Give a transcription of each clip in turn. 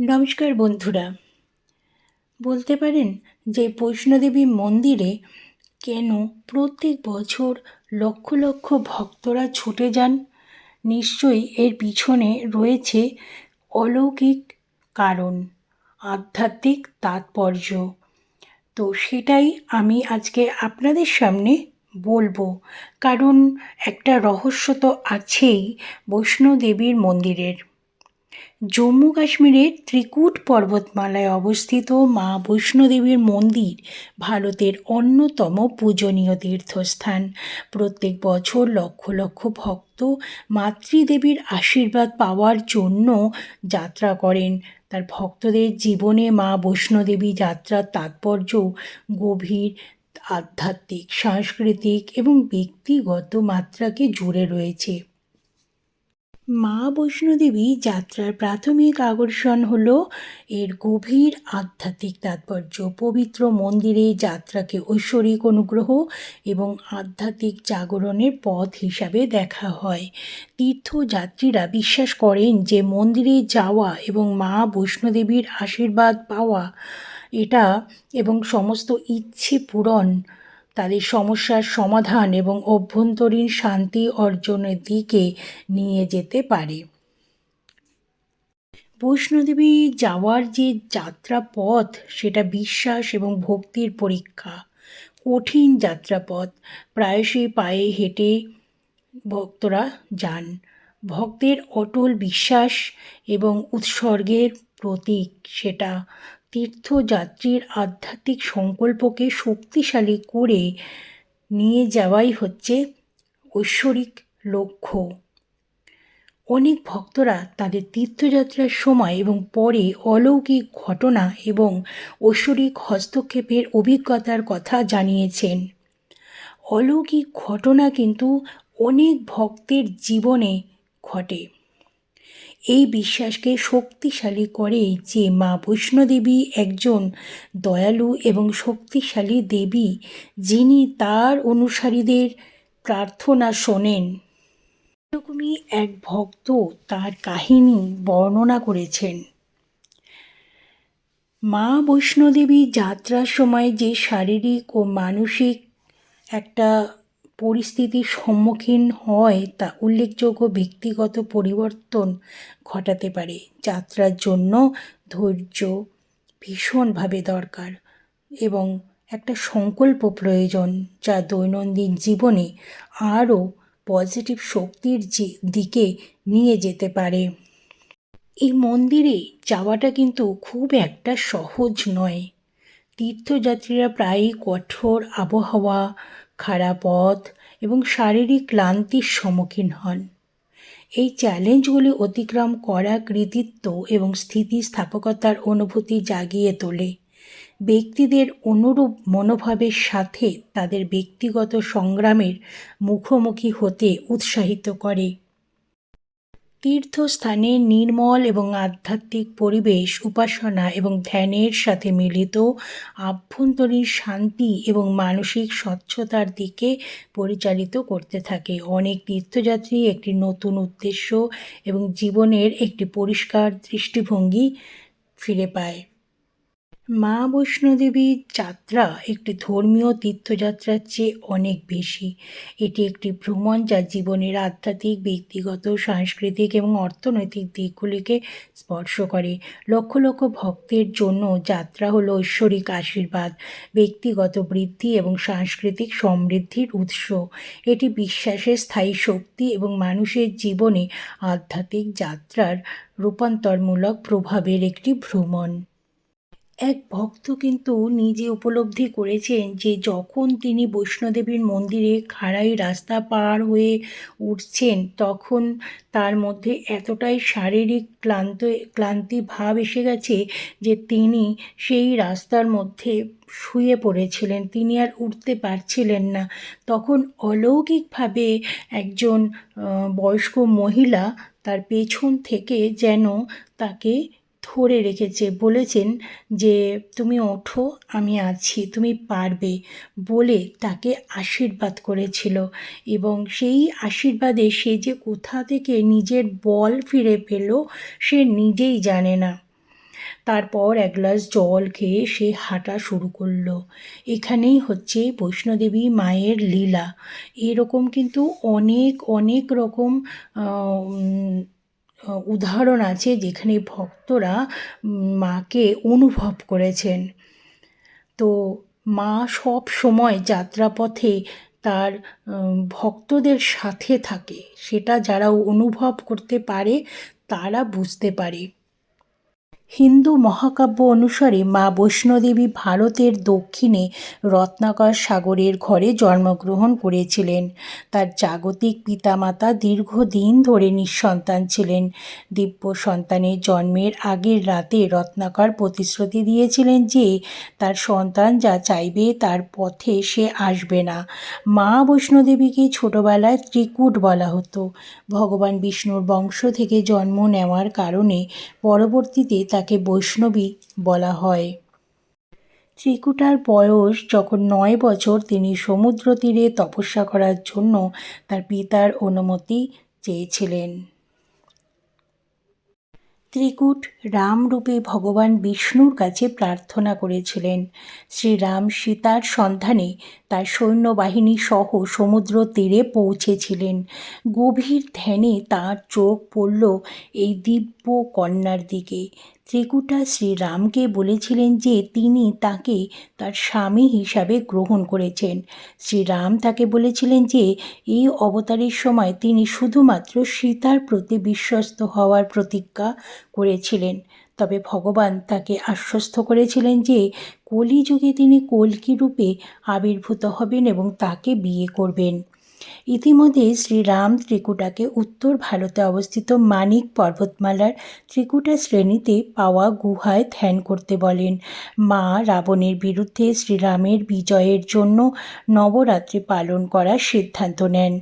নমস্কার বন্ধুরা। বলতে পারেন যে বৈষ্ণোদেবী মন্দিরে কেন প্রত্যেক বছর লক্ষ লক্ষ ভক্তরা ছুটে যান, নিশ্চয়ই এর পিছনে রয়েছে অলৌকিক কারণ, আধ্যাত্মিক তাৎপর্য। তো সেটাই আমি আজকে আপনাদের সামনে বলব। কারণ একটা রহস্য তো আছেই বৈষ্ণোদেবীর মন্দিরের। জম্মু কাশ্মীরের ত্রিকুট পর্বতমালায় অবস্থিত মা বৈষ্ণোদেবীর মন্দির ভারতের অন্যতম পূজনীয় তীর্থস্থান। প্রত্যেক বছর লক্ষ লক্ষ ভক্ত মাতৃদেবীর আশীর্বাদ পাওয়ার জন্য যাত্রা করেন। তার ভক্তদের জীবনে মা বৈষ্ণোদেবী যাত্রার তাৎপর্য গভীর, আধ্যাত্মিক, সাংস্কৃতিক এবং ব্যক্তিগত মাত্রাকে জুড়ে রয়েছে। মা বৈষ্ণোদেবী যাত্রার প্রাথমিক আকর্ষণ হল এর গভীর আধ্যাত্মিক তাৎপর্য। পবিত্র মন্দিরে যাত্রাকে ঐশ্বরিক অনুগ্রহ এবং আধ্যাত্মিক জাগরণের পথ হিসাবে দেখা হয়। তীর্থযাত্রীরা বিশ্বাস করেন যে মন্দিরে যাওয়া এবং মা বৈষ্ণোদেবীর আশীর্বাদ পাওয়া, এটা এবং সমস্ত ইচ্ছে পূরণ তাদের সমস্যার সমাধান এবং অভ্যন্তরীণ শান্তি অর্জনের দিকে নিয়ে যেতে পারে। বৈষ্ণোদেবী যাওয়ার যে যাত্রা পথ সেটা বিশ্বাস এবং ভক্তির পরীক্ষা। কঠিন যাত্রাপথ, প্রায়শই পায়ে হেঁটে ভক্তরা যান। ভক্তের অটল বিশ্বাস এবং উৎসর্গের প্রতীক সেটা তীর্থযাত্রীর আধ্যাত্মিক সংকল্পকে শক্তিশালী করে নিয়ে যাওয়াই হচ্ছে ঐশ্বরিক লক্ষ্য। অনেক ভক্তরা তাদের তীর্থযাত্রার সময় এবং পরে অলৌকিক ঘটনা এবং ঐশ্বরিক হস্তক্ষেপের অভিজ্ঞতার কথা জানিয়েছেন। অলৌকিক ঘটনা কিন্তু অনেক ভক্তের জীবনে ঘটে। এই বিশ্বাসকে শক্তিশালী করে যে মা বৈষ্ণোদেবী একজন দয়ালু এবং শক্তিশালী দেবী, যিনি তার অনুসারীদের প্রার্থনা শোনেন। এরকমই এক ভক্ত তার কাহিনী বর্ণনা করেছেন। মা বৈষ্ণোদেবী যাত্রার সময় যে শারীরিক ও মানসিক একটা পরিস্থিতির সম্মুখীন হয় তা উল্লেখযোগ্য ব্যক্তিগত পরিবর্তন ঘটাতে পারে। যাত্রার জন্য ধৈর্য ভীষণভাবে দরকার এবং একটা সংকল্প প্রয়োজন যা দৈনন্দিন জীবনে আরও পজিটিভ শক্তির দিকে নিয়ে যেতে পারে। এই মন্দিরে যাওয়াটা কিন্তু খুব একটা সহজ নয়। তীর্থযাত্রীরা প্রায়ই কঠোর আবহাওয়া খারাপ পথ এবং শারীরিক ক্লান্তির সম্মুখীন হন। এই চ্যালেঞ্জগুলি অতিক্রম করা কৃতিত্ব এবং স্থিতিস্থাপকতার অনুভূতি জাগিয়ে তোলে। ব্যক্তিদের অনুরূপ মনোভাবের সাথে তাদের ব্যক্তিগত সংগ্রামের মুখোমুখি হতে উৎসাহিত করে। তীর্থস্থানে নির্মল এবং আধ্যাত্মিক পরিবেশ, উপাসনা এবং ধ্যানের সাথে মিলিত আভ্যন্তরীণ শান্তি এবং মানসিক স্বচ্ছতার দিকে পরিচালিত করতে থাকে। অনেক তীর্থযাত্রী একটি নতুন উদ্দেশ্য এবং জীবনের একটি পরিষ্কার দৃষ্টিভঙ্গি ফিরে পায়। মা বৈষ্ণোদেবীর যাত্রা একটি ধর্মীয় তীর্থযাত্রার চেয়ে অনেক বেশি। এটি একটি ভ্রমণ যা জীবনের আধ্যাত্মিক, ব্যক্তিগত, সাংস্কৃতিক এবং অর্থনৈতিক দিকগুলিকে স্পর্শ করে। লক্ষ লক্ষ ভক্তের জন্য যাত্রা হলো ঐশ্বরিক আশীর্বাদ, ব্যক্তিগত বৃদ্ধি এবং সাংস্কৃতিক সমৃদ্ধির উৎস। এটি বিশ্বাসের স্থায়ী শক্তি এবং মানুষের জীবনে আধ্যাত্মিক যাত্রার রূপান্তরমূলক প্রভাবের একটি ভ্রমণ। এক ভক্ত কিন্তু নিজে উপলব্ধি করেছেন যে যখন তিনি বৈষ্ণোদেবীর মন্দিরে খাড়াই রাস্তা পার হয়ে উঠছেন, তখন তার মধ্যে এতটাই শারীরিক ক্লান্ত, ক্লান্তি ভাব এসে গেছে যে তিনি সেই রাস্তার মধ্যে শুয়ে পড়েছিলেন। তিনি আর উঠতে পারছিলেন না। তখন অলৌকিকভাবে একজন বয়স্ক মহিলা তার পেছন থেকে যেন তাকে ধরে রেখেছে, বলেছেন যে, তুমি ওঠো, আমি আছি, তুমি পারবে বলে তাকে আশীর্বাদ করেছিল। এবং সেই আশীর্বাদে সে যে কোথা থেকে নিজের বল ফিরে পেল, সে নিজেই জানে না। তারপর এক গ্লাস জল খেয়ে সে হাঁটা শুরু করল। এখানেই হচ্ছে বৈষ্ণোদেবী মায়ের লীলা। এরকম কিন্তু অনেক অনেক রকম উদাহরণ আছে যেখানে ভক্তরা মাকে অনুভব করেছেন। তো মা সব সময় যাত্রাপথে তার ভক্তদের সাথে থাকে। সেটা যারা অনুভব করতে পারে, তারা বুঝতে পারে। হিন্দু মহাকাব্য অনুসারে মা বৈষ্ণোদেবী ভারতের দক্ষিণে রত্নাকর সাগরের ঘরে জন্মগ্রহণ করেছিলেন। তার জাগতিক পিতামাতা দীর্ঘদিন ধরে নিঃসন্তান ছিলেন। দিব্য সন্তানের জন্মের আগের রাতে রত্নাকর প্রতিশ্রুতি দিয়েছিলেন যে, তার সন্তান যা চাইবে তার পথে সে আসবে না। মা বৈষ্ণোদেবীকে ছোটবেলায় ত্রিকুট বলা হতো। ভগবান বিষ্ণুর বংশ থেকে জন্ম নেওয়ার কারণে পরবর্তীতে তাকে বৈষ্ণবী বলা হয়। ত্রিকুটার বয়স যখন নয় বছর, তিনি সমুদ্র তীরে তপস্যা করার জন্য তার পিতার অনুমতি চেয়েছিলেন। ত্রিকুট রামরূপে ভগবান বিষ্ণুর কাছে প্রার্থনা করেছিলেন। শ্রীরাম সীতার সন্ধানে তার সৈন্যবাহিনী সহ সমুদ্র তীরে পৌঁছেছিলেন। গভীর ধ্যানে তার চোখ পড়ল এই দিব্য কন্যার দিকে। ত্রিকুটা শ্রীরামকে বলেছিলেন যে তিনি তাকে তার স্বামী হিসাবে গ্রহণ করেছেন। শ্রীরাম তাকে বলেছিলেন যে এই অবতারের সময় তিনি শুধুমাত্র সীতার প্রতি বিশ্বস্ত হওয়ার প্রতিজ্ঞা করেছিলেন। তবে ভগবান তাকে আশ্বস্ত করেছিলেন যে কলিযুগে তিনি কল্কি রূপে আবির্ভূত হবেন এবং তাকে বিয়ে করবেন। ইতিমধ্যে শ্রীরাম ত্রিকুটাকে উত্তর ভারতে অবস্থিত মানিক পর্বতমালার ত্রিকুটা শ্রেণীতে পাওয়া গুহায় ধ্যান করতে বলেন। মা রাবণের বিরুদ্ধে শ্রীরামের বিজয়ের জন্য নবরাত্রি পালন করার সিদ্ধান্ত নেন।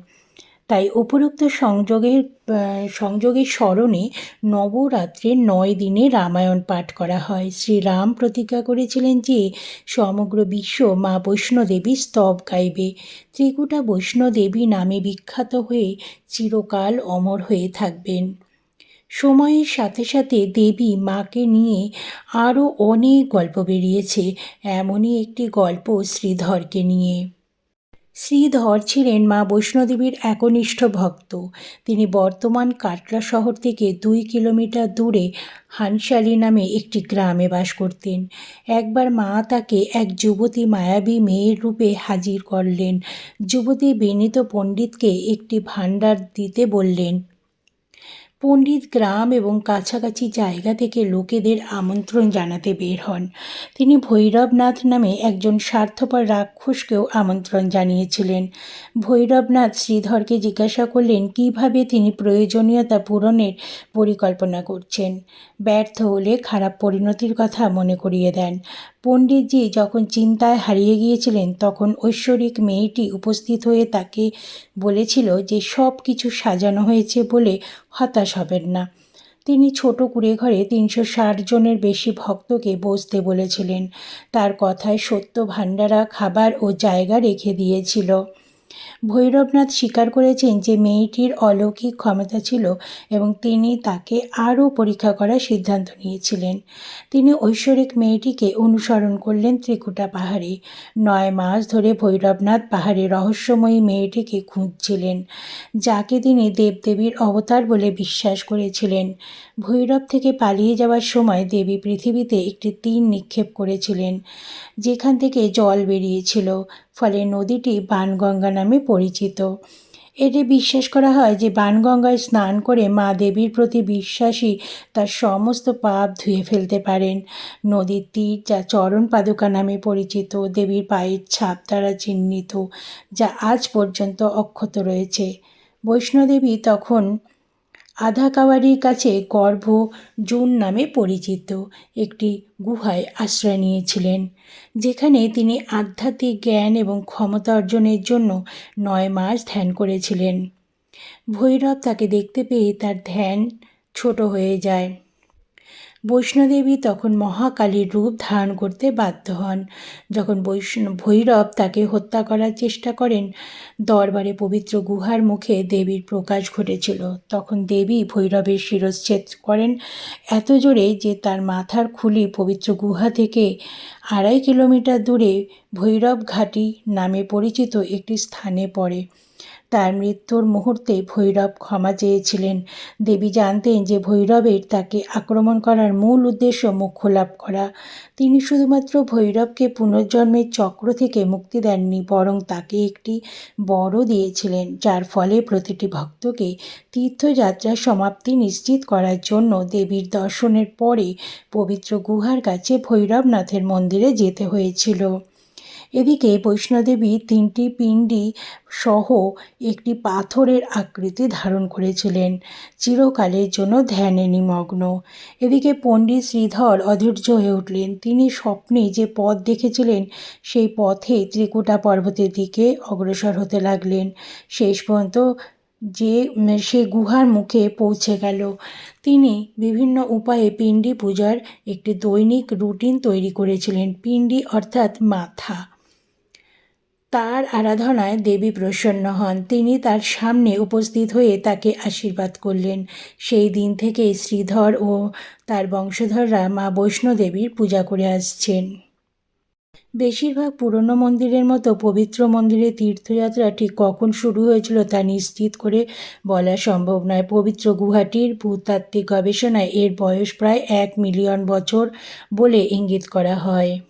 তাই উপরোক্ত সংযোগের সংযোগের স্মরণে নবরাত্রির নয় দিনে রামায়ণ পাঠ করা হয়। শ্রীরাম প্রতিজ্ঞা করেছিলেন যে সমগ্র বিশ্ব মা বৈষ্ণোদেবী স্তব গাইবে। ত্রিকুটা বৈষ্ণোদেবী নামে বিখ্যাত হয়ে চিরকাল অমর হয়ে থাকবেন। সময়ের সাথে সাথে দেবী মাকে নিয়ে আরও অনেক গল্প বেরিয়েছে। এমনই একটি গল্প শ্রীধরকে নিয়ে। শ্রীধর ছিলেন মা বৈষ্ণোদেবীর একনিষ্ঠ ভক্ত। তিনি বর্তমান কাটলা শহর থেকে দুই কিলোমিটার দূরে হানশালি নামে একটি গ্রামে বাস করতেন। একবার মা তাকে এক যুবতী মায়াবী মেয়ের রূপে হাজির করলেন। যুবতী বিনীত পণ্ডিতকে একটি ভাণ্ডার দিতে বললেন পণ্ডিত গ্রাম এবং কাছাকাছি জায়গা থেকে লোকেদের আমন্ত্রণ জানাতে বের হন। তিনি ভৈরবনাথ নামে একজন স্বার্থপর রাক্ষসকেও আমন্ত্রণ জানিয়েছিলেন। ভৈরবনাথ শ্রীধরকে জিজ্ঞাসা করলেন, কীভাবে তিনি প্রয়োজনীয়তা পূরণের পরিকল্পনা করছেন? ব্যর্থ হলে খারাপ পরিণতির কথা মনে করিয়ে দেন। পণ্ডিতজি যখন চিন্তায় হারিয়ে গিয়েছিলেন, তখন ঐশ্বরিক মেয়েটি উপস্থিত হয়ে তাকে বলেছিল যে, সব কিছু সাজানো হয়েছে বলে হতাশ হবেন না। তিনি ছোট কুড়ে ঘরে তিনশো ষাট জনের বেশি ভক্তকে বসতে বলেছিলেন। তার কথায় সত্য ভাণ্ডারা, খাবার ও জায়গা রেখে দিয়েছিল। ভৈরবনাথ স্বীকার করেছেন যে মেয়েটির অলৌকিক ক্ষমতা ছিল এবং তিনি তাকে আরও পরীক্ষা করার সিদ্ধান্ত নিয়েছিলেন। তিনি ঐশ্বরিক মেয়েটিকে অনুসরণ করলেন ত্রিকুটা পাহাড়ে। নয় মাস ধরে ভৈরবনাথ পাহাড়ে রহস্যময়ী মেয়েটিকে খুঁজছিলেন, যাকে তিনি দেবদেবীর অবতার বলে বিশ্বাস করেছিলেন। ভৈরব থেকে পালিয়ে যাওয়ার সময় দেবী পৃথিবীতে একটি তীর নিক্ষেপ করেছিলেন, যেখান থেকে জল বেরিয়েছিল। ফলে নদীটি বানগঙ্গা নামে পরিচিত। এটি বিশ্বাস করা হয় যে বানগঙ্গায় স্নান করে মা দেবীর প্রতি বিশ্বাসী তার সমস্ত পাপ ধুয়ে ফেলতে পারেন। নদীর তীর যা চরণ পাদুকা নামে পরিচিত, দেবীর পায়ের ছাপ দ্বারা চিহ্নিত, যা আজ পর্যন্ত অক্ষত রয়েছে। বৈষ্ণোদেবী তখন আধাকাওয়ারির কাছে গর্ভ জুন নামে পরিচিত একটি গুহায় আশ্রয় নিয়েছিলেন, যেখানে তিনি আধ্যাত্মিক জ্ঞান এবং ক্ষমতা অর্জনের জন্য নয় মাস ধ্যান করেছিলেন। ভৈরব তাকে দেখতে পেয়ে তার ধ্যান ছোট হয়ে যায়। বৈষ্ণোদেবী তখন মহাকালীর রূপ ধারণ করতে বাধ্য হন। যখন বৈষ্ণব ভৈরব তাকে হত্যা করার চেষ্টা করেন, দরবারে পবিত্র গুহার মুখে দেবীর প্রকাশ ঘটেছিল। তখন দেবী ভৈরবের শিরচ্ছেদ করেন এত জোরে যে তার মাথার খুলি পবিত্র গুহা থেকে আড়াই কিলোমিটার দূরে ভৈরব ঘাটি নামে পরিচিত একটি স্থানে পড়ে। তার মৃত্যুর মুহূর্তে ভৈরব ক্ষমা চেয়েছিলেন। দেবী জানতেন যে ভৈরবের তাকে আক্রমণ করার মূল উদ্দেশ্য মুখ্য লাভ করা। তিনি শুধুমাত্র ভৈরবকে পুনর্জন্মের চক্র থেকে মুক্তি দেননি, বরং তাকে একটি বড় দিয়েছিলেন, যার ফলে প্রতিটি ভক্তকে তীর্থযাত্রার সমাপ্তি নিশ্চিত করার জন্য দেবীর দর্শনের পরে পবিত্র গুহার কাছে ভৈরবনাথের মন্দিরে যেতে হয়েছিল। এদিকে বৈষ্ণোদেবী তিনটি পিণ্ডি সহ একটি পাথরের আকৃতি ধারণ করেছিলেন। চিরকালের জন্য ধ্যানে নিমগ্ন। এদিকে পণ্ডিত শ্রীধর অধৈর্য হয়ে উঠলেন। তিনি স্বপ্নে যে পথ দেখেছিলেন, সেই পথে ত্রিকুটা পর্বতের দিকে অগ্রসর হতে লাগলেন। শেষ পর্যন্ত যে, সে গুহার মুখে পৌঁছে গেল। তিনি বিভিন্ন উপায়ে পিণ্ডি পূজার একটি দৈনিক রুটিন তৈরি করেছিলেন। পিণ্ডি অর্থাৎ মাথা। তার আরাধনায় দেবী প্রসন্ন হন। তিনি তার সামনে উপস্থিত হয়ে তাকে আশীর্বাদ করলেন। সেই দিন থেকে শ্রীধর ও তার বংশধররা মা বৈষ্ণোদেবীর পূজা করে আসছেন। বেশিরভাগ পুরনো মন্দিরের মতো পবিত্র মন্দিরে তীর্থযাত্রা ঠিক কখন শুরু হয়েছিল তা নিশ্চিত করে বলা সম্ভব নয়। পবিত্র গুহাটির ভূতাত্ত্বিক গবেষণায় এর বয়স প্রায় এক মিলিয়ন বছর বলে ইঙ্গিত করা হয়।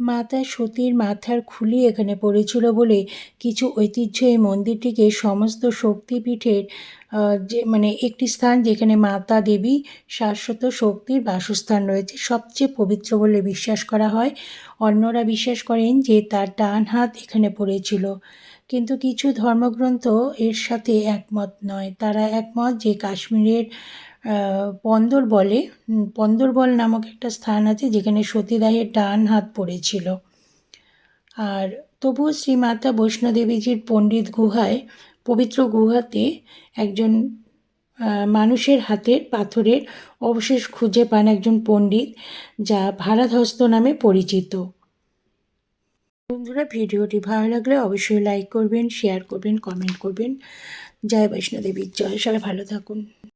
মাতা সতীর মাথার খুলি এখানে পড়েছিল বলে কিছু ঐতিহ্য এই মন্দিরটিকে সমস্ত শক্তিপীঠের যে মানে একটি স্থান যেখানে মাতা দেবী শাশ্বত শক্তির বাসস্থান রয়েছে, সবচেয়ে পবিত্র বলে বিশ্বাস করা হয়। অন্যরা বিশ্বাস করেন যে তার ডান হাত এখানে পড়েছিল। কিন্তু কিছু ধর্মগ্রন্থ এর সাথে একমত নয়। তারা একমত যে কাশ্মীরের পন্দরবলে পন্দরবল নামক একটা স্থান আছে যেখানে সতীদাহের ডান হাত পড়েছিল। আর তবুও শ্রীমাতা বৈষ্ণোদেবীজির পণ্ডিত গুহায়, পবিত্র গুহাতে একজন মানুষের হাতের পাথরের অবশেষ খুঁজে পান একজন পণ্ডিত, যা ভারাধস্ত নামে পরিচিত। বন্ধুরা, ভিডিওটি ভালো লাগলে অবশ্যই লাইক করবেন শেয়ার করবেন কমেন্ট করবেন। জয় বৈষ্ণোদেবীর জয় সবাই, ভালো থাকুন।